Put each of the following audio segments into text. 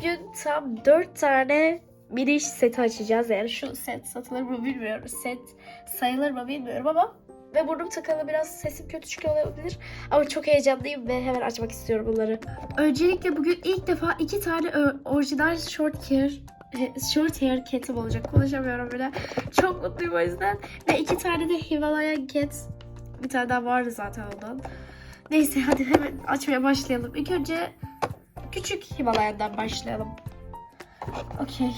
bugün tam 4 tane mini seti açacağız. Yani şu set satılır mı bilmiyorum. Set sayılır mı bilmiyorum ama ve burnum tıkalı biraz sesim kötü çıkıyor olabilir. Ama çok heyecanlıyım ve hemen açmak istiyorum bunları. Öncelikle bugün ilk defa iki tane orijinal short hair short hair cat'im olacak. Konuşamıyorum bile. Çok mutluyum o yüzden. Ve iki tane de Himalayan cat. Bir tane daha vardı zaten ondan. Neyse hadi hemen açmaya başlayalım. İlk önce küçük Himalayan'dan başlayalım. Okey.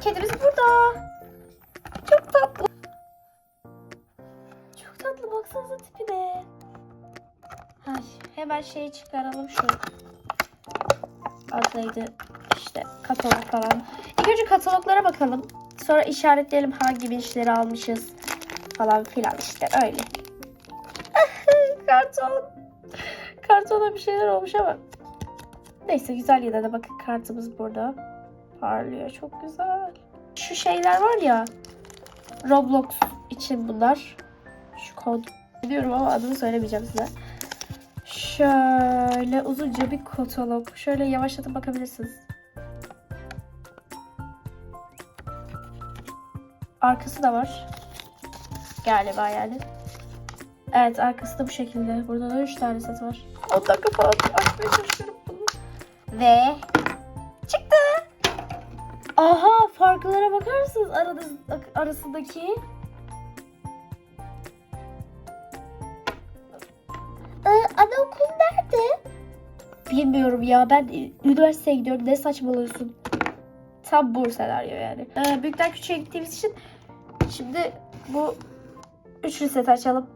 Kedimiz burada. Çok tatlı. Çok tatlı baksanıza tipine. Ay, hemen şeyi çıkaralım şu. Adıydı işte katalog falan. İlk önce kataloglara bakalım. Sonra işaretleyelim hangi vinçleri almışız falan filan işte öyle. Karton. Kartona bir şeyler olmuş ama. Neyse güzel yine de bakın kartımız burada. Parlıyor çok güzel. Şu şeyler var ya. Roblox için bunlar. Şu kod. Biliyorum ama adını söylemeyeceğim size. Şöyle uzunca bir katalog. Şöyle yavaşlatıp bakabilirsiniz. Arkası da var. Galiba yani. Evet arkası da bu şekilde. Burada da 3 tane set var. 10 dakika falan açmaya çalışıyorum bunu. Ve çıktı. Aha farklara bakar mısınız arasındaki? Ee, anaokul nerede? Bilmiyorum ya ben üniversiteye gidiyorum ne saçmalıyorsun? Tam bu senaryo yani. Ee, büyükten küçüğe gittiğimiz için şimdi bu üçlü set açalım.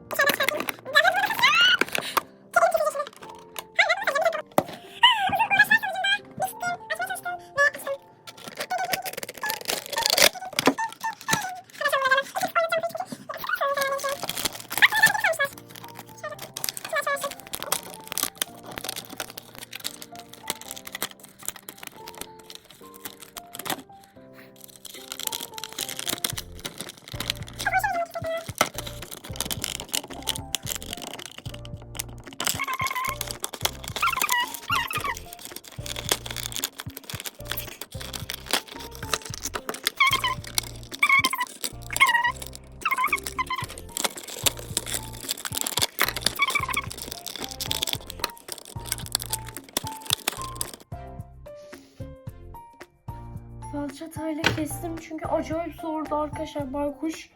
Falçatayla kestim çünkü acayip zordu arkadaşlar baykuş.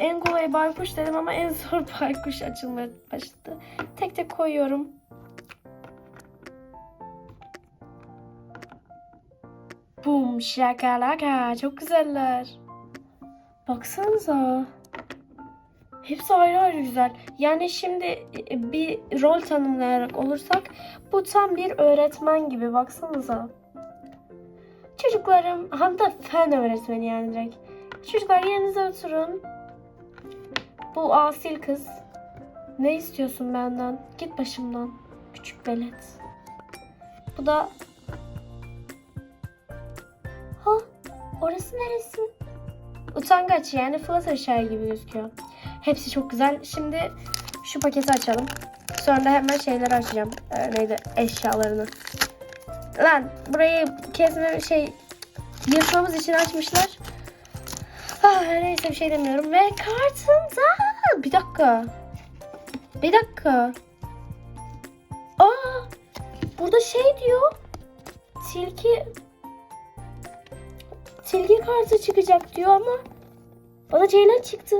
En kolay baykuş dedim ama en zor baykuş açılmaya başladı. Tek tek koyuyorum. Bum şakalaka çok güzeller. Baksanıza. Hepsi ayrı ayrı güzel. Yani şimdi e, bir rol tanımlayarak olursak bu tam bir öğretmen gibi baksanıza. Çocuklarım, hatta fen öğretmeni yani direkt. Çocuklar yerinize oturun. Bu asil kız. Ne istiyorsun benden? Git başımdan. Küçük velet. Bu da... Ha, orası neresi? Utangaç yani Fluttershy gibi gözüküyor. Hepsi çok güzel. Şimdi şu paketi açalım. Sonra da hemen şeyleri açacağım. Ee, neydi? Eşyalarını. Lan burayı kesme şey yırtmamız için açmışlar. Ah, neyse bir şey demiyorum. Ve kartında bir dakika. Bir dakika. Aa, burada şey diyor. Tilki Tilki kartı çıkacak diyor ama bana Ceylan çıktı.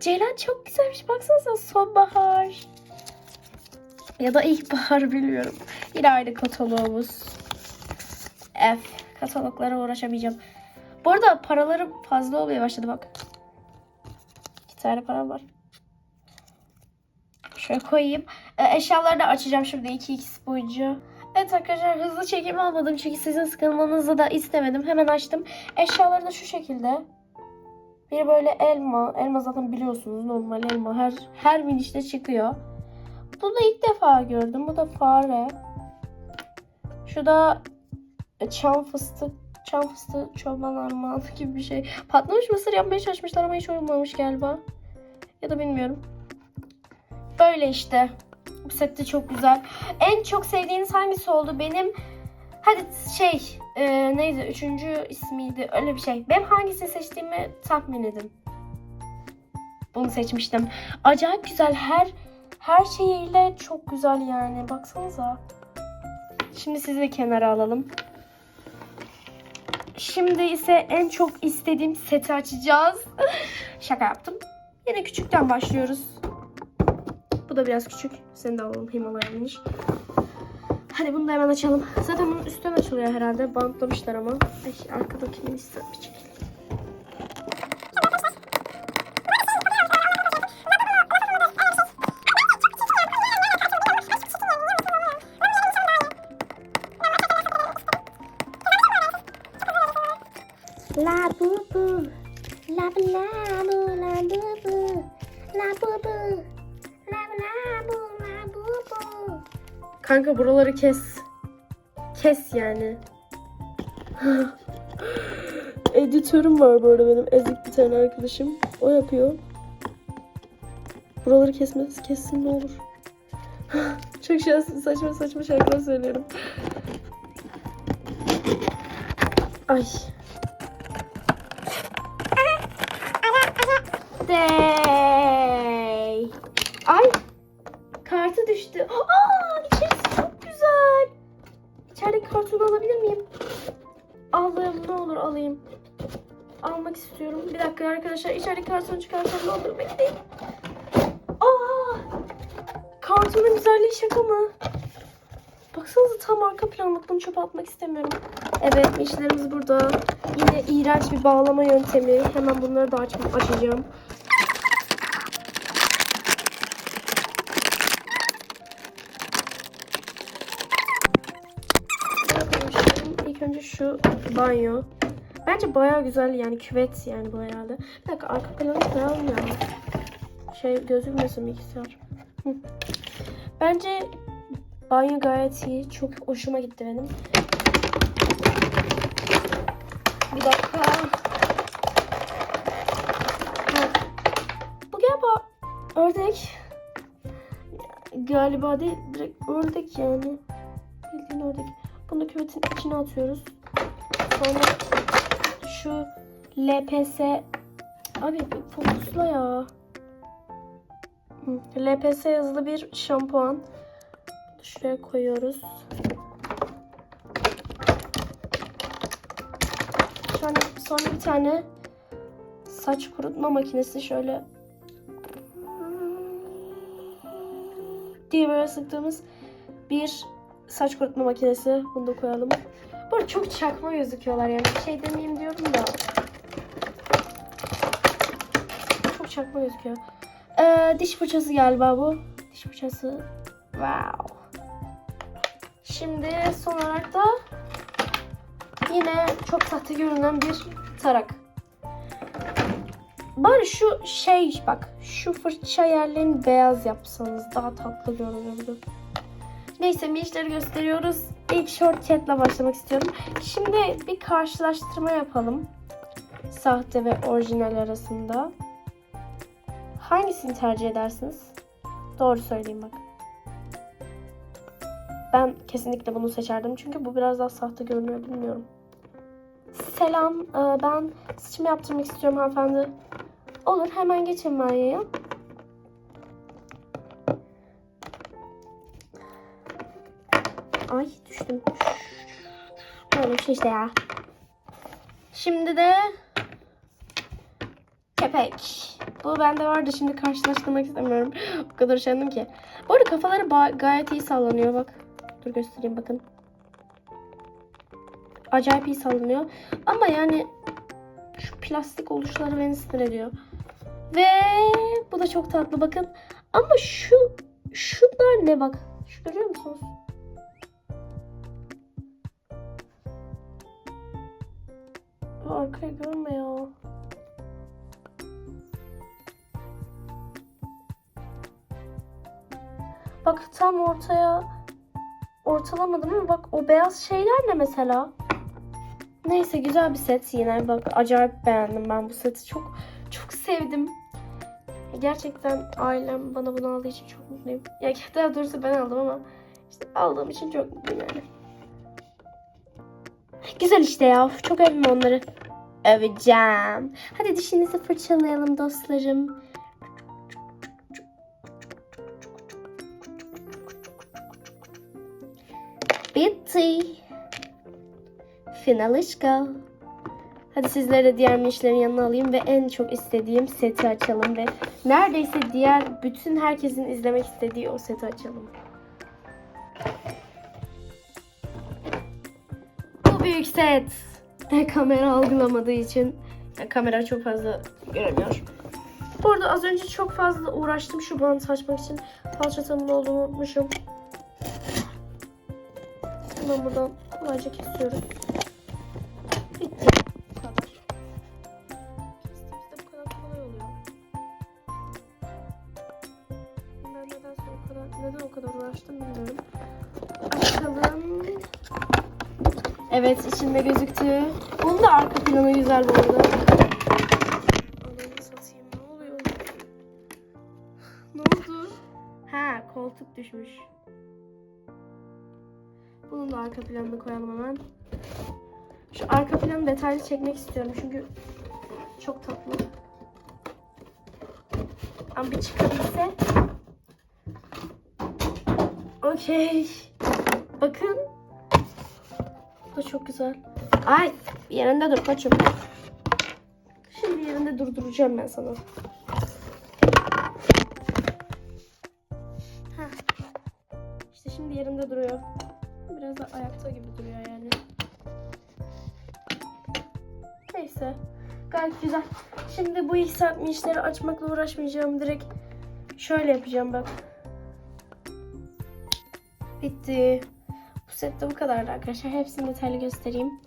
Ceylan çok güzelmiş. Baksanıza sonbahar. Ya da ilkbahar bilmiyorum. Yine aynı kataloğumuz. F. Kataloglara uğraşamayacağım. Bu arada paralarım fazla olmaya başladı bak. İki tane param var. Şöyle koyayım. Ee, eşyaları da açacağım şimdi 2x boyunca. Evet arkadaşlar hızlı çekim almadım çünkü sizin sıkılmanızı da istemedim. Hemen açtım. Eşyaları da şu şekilde. Bir böyle elma. Elma zaten biliyorsunuz normal elma. Her her minişte çıkıyor. Bunu ilk defa gördüm. Bu da fare. Şu da çam fıstık. Çam fıstığı çoban armağanı gibi bir şey. Patlamış mısır yapmaya çalışmışlar ama hiç olmamış galiba. Ya da bilmiyorum. Böyle işte. Bu set de çok güzel. En çok sevdiğiniz hangisi oldu? Benim hadi şey e, neydi? Üçüncü ismiydi. Öyle bir şey. Benim hangisini seçtiğimi tahmin edin. Bunu seçmiştim. Acayip güzel. Her her şeyiyle çok güzel yani. Baksanıza. Şimdi sizi de kenara alalım. Şimdi ise en çok istediğim seti açacağız. Şaka yaptım. Yine küçükten başlıyoruz. Bu da biraz küçük. Seni de alalım Himalayanmış. Hadi bunu da hemen açalım. Zaten bunun üstten açılıyor herhalde. Bantlamışlar ama. Ay arkadakini bir çekelim. Buraları kes. Kes yani. Editörüm var bu arada benim. Ezik bir tane arkadaşım. O yapıyor. Buraları kesmez. Kessin ne olur. Çok şey, saçma saçma şarkılar söylüyorum. Ay. Dey. Ay. Kartı düştü. Aa, çok güzel. İçerideki kartonu alabilir miyim? Alayım ne olur alayım. Almak istiyorum. Bir dakika arkadaşlar içerideki kartonu çıkarsam ne olur bekleyin. Aa! Kartonun güzelliği şaka mı? Baksanıza tam arka planlık bunu çöpe atmak istemiyorum. Evet işlerimiz burada. Yine iğrenç bir bağlama yöntemi. Hemen bunları da aç açacağım. Şu banyo. Bence bayağı güzel yani küvet yani bu herhalde. Bir dakika arka planı koyalım ya. Şey gözükmesin bilgisayar. Hı. Bence banyo gayet iyi. Çok hoşuma gitti benim. Bir dakika. Ha. Bu galiba ördek. Galiba değil direkt ördek yani. Bildiğin ördek. Bunu küvetin içine atıyoruz. Sonra şu LPS abi fokusla ya. LPS yazılı bir şampuan. Şuraya koyuyoruz. Sonra, sonra bir tane saç kurutma makinesi şöyle diye böyle sıktığımız bir saç kurutma makinesi. Bunu da koyalım. Çok çakma gözüküyorlar yani. Bir şey demeyeyim diyorum da. Çok çakma gözüküyor. Ee, diş fırçası galiba bu. Diş fırçası. Wow. Şimdi son olarak da yine çok sahte görünen bir tarak. Bari şu şey bak şu fırça yerlerini beyaz yapsanız daha tatlı görünürdü. Neyse minçleri gösteriyoruz. İlk short cat'la başlamak istiyorum. Şimdi bir karşılaştırma yapalım. Sahte ve orijinal arasında. Hangisini tercih edersiniz? Doğru söyleyeyim bak. Ben kesinlikle bunu seçerdim çünkü bu biraz daha sahte görünüyor bilmiyorum. Selam, e, ben saçımı yaptırmak istiyorum hanımefendi. Olur, hemen geçin banyoya. Ay düştüm. Böyle bir şey işte ya. Şimdi de kepek. Bu bende vardı şimdi karşılaştırmak istemiyorum. Bu kadar üşendim ki. Bu arada kafaları gayet iyi sallanıyor bak. Dur göstereyim bakın. Acayip iyi sallanıyor. Ama yani şu plastik oluşları beni sinir ediyor. Ve bu da çok tatlı bakın. Ama şu şunlar ne bak. Şu görüyor musunuz? Arkayı görme ya. Bak tam ortaya ortalamadım ama bak o beyaz şeyler ne mesela? Neyse güzel bir set yine. Bak acayip beğendim ben bu seti. Çok çok sevdim. Gerçekten ailem bana bunu aldığı için çok mutluyum. Ya daha doğrusu ben aldım ama işte aldığım için çok mutluyum yani. Güzel işte ya. Çok övme onları. Öveceğim. Hadi dişinizi fırçalayalım dostlarım. Bitti. Finalışka. Hadi sizleri de diğer minişlerin yanına alayım ve en çok istediğim seti açalım ve neredeyse diğer bütün herkesin izlemek istediği o seti açalım. Büyük set. Kamera algılamadığı için kamera çok fazla göremiyor. Bu arada az önce çok fazla uğraştım şu bantı açmak için. Falçatamın olduğunu unutmuşum. Hemen buradan kolayca kesiyoruz. Bitti. Bu kadar. Kestiğimizde bu kadar kolay oluyor. Ben neden sonra o kadar, neden o kadar uğraştım bilmiyorum. Açalım. Evet içinde gözüktü. Bunun da arka planı güzel bu arada. Satayım ne oluyor? ne oldu? Ha koltuk düşmüş. Bunun da arka planını koyalım hemen. Şu arka planı detaylı çekmek istiyorum çünkü çok tatlı. Ama bir çıkabilse. Okey. Bakın. Bu da çok güzel. Ay yerinde dur koçum. Şimdi yerinde durduracağım ben sana. Heh. İşte şimdi yerinde duruyor. Biraz da ayakta gibi duruyor yani. Neyse. Gayet güzel. Şimdi bu yükseltme işleri açmakla uğraşmayacağım. Direkt şöyle yapacağım bak. Bitti. Bu sette bu kadardı arkadaşlar. Hepsini detaylı göstereyim.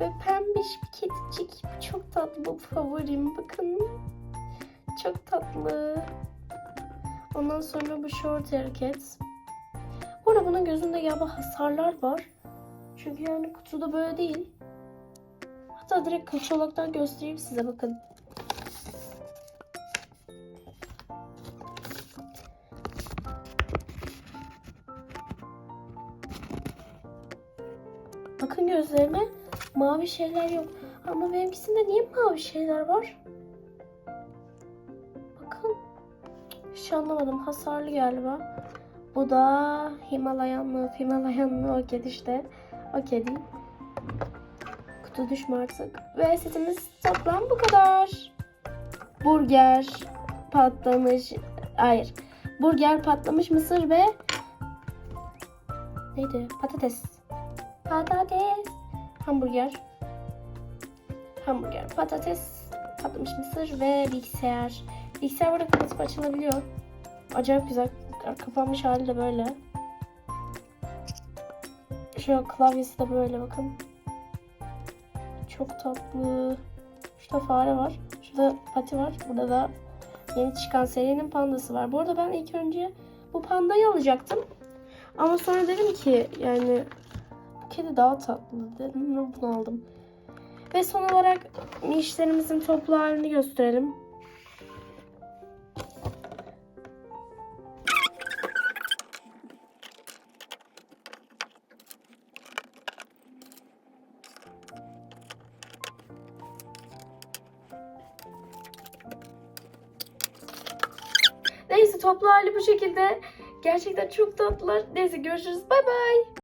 Ve pembiş bir kedicik. Çok tatlı. Bu favorim. Bakın. Çok tatlı. Ondan sonra bu short hareket. Bu arada bunun gözünde galiba hasarlar var. Çünkü yani kutuda böyle değil. Hatta direkt katalogdan göstereyim size bakın. Gözlerine mavi şeyler yok. Ama benimkisinde niye mavi şeyler var? Bakın. Hiç anlamadım. Hasarlı galiba. Bu da Himalayan mı? Himalayan mı? O kedi işte. O kedi. Kutu düşme artık. Ve setimiz toplam bu kadar. Burger patlamış. Hayır. Burger patlamış mısır ve neydi? Patates. Patates. Hamburger. Hamburger, patates, patlamış mısır ve bilgisayar. Bilgisayar burada kapatıp açılabiliyor. Acayip güzel. Kapanmış hali de böyle. Şu klavyesi de böyle bakın. Çok tatlı. Şurada fare var. Şurada pati var. Burada da yeni çıkan serinin pandası var. Bu arada ben ilk önce bu pandayı alacaktım. Ama sonra dedim ki yani kedi daha tatlı dedim ve bunu aldım. Ve son olarak işlerimizin toplu halini gösterelim. Neyse toplu hali bu şekilde. Gerçekten çok tatlılar. Neyse görüşürüz. Bay bay.